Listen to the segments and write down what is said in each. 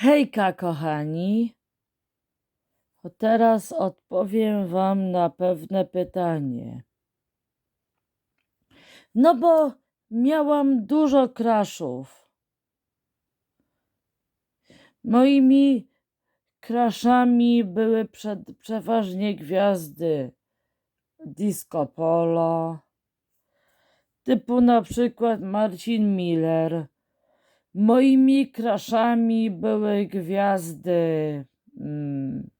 Hejka, kochani. Teraz odpowiem Wam na pewne pytanie. No bo miałam dużo kraszów. Moimi kraszami były przed, przeważnie gwiazdy disco polo, typu na przykład Marcin Miller. Moimi kraszami były gwiazdy mm,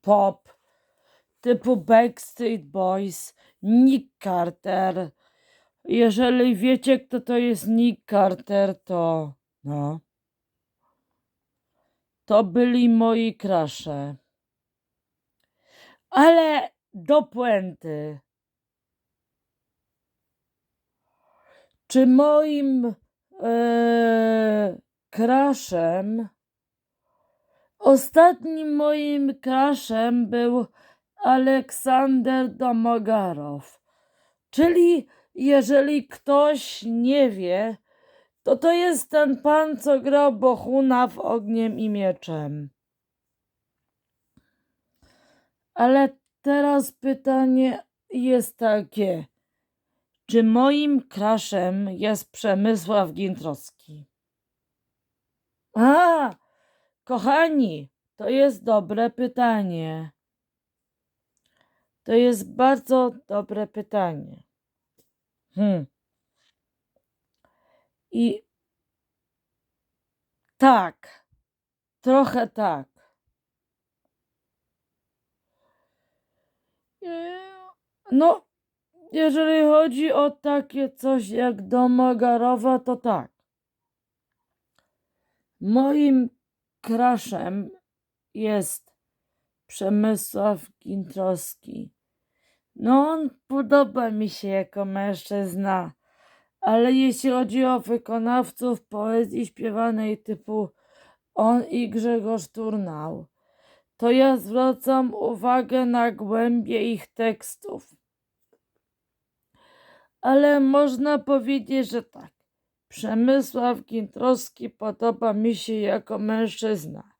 pop, typu Backstreet Boys, Nick Carter. Jeżeli wiecie, kto to jest Nick Carter, to no. To byli moi krasze. Ale do puenty. Czy moim kraszem, ostatnim moim kraszem był Aleksander Domogarow. Czyli jeżeli ktoś nie wie, to to jest ten pan, co grał Bohuna w Ogniem i Mieczem. Ale teraz pytanie jest takie. Czy moim kraszem jest Przemysław Gintrowski? A, kochani, to jest dobre pytanie. To jest bardzo dobre pytanie. Hmm. I tak, trochę tak. No, jeżeli chodzi o takie coś jak Domogarowa, to tak. Moim kraszem jest Przemysław Gintrowski. No, on podoba mi się jako mężczyzna, ale jeśli chodzi o wykonawców poezji śpiewanej typu on i Grzegorz Turnał, to ja zwracam uwagę na głębię ich tekstów. Ale można powiedzieć, że tak. Przemysław Gintrowski podoba mi się jako mężczyzna.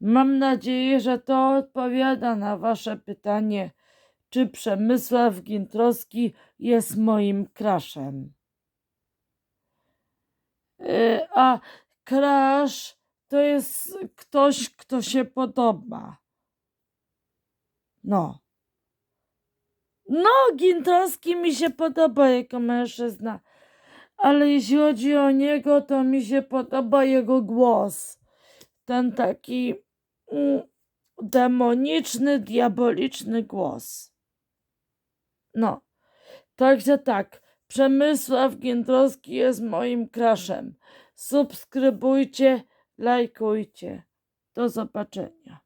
Mam nadzieję, że to odpowiada na Wasze pytanie, czy Przemysław Gintrowski jest moim kraszem. Yy, A krasz to jest ktoś, kto się podoba. No. No, Gintrowski mi się podoba jako mężczyzna, ale jeśli chodzi o niego, to mi się podoba jego głos. Ten taki mm, demoniczny, diaboliczny głos. No, także tak, Przemysław Gintrowski jest moim kraszem. Subskrybujcie, lajkujcie. Do zobaczenia.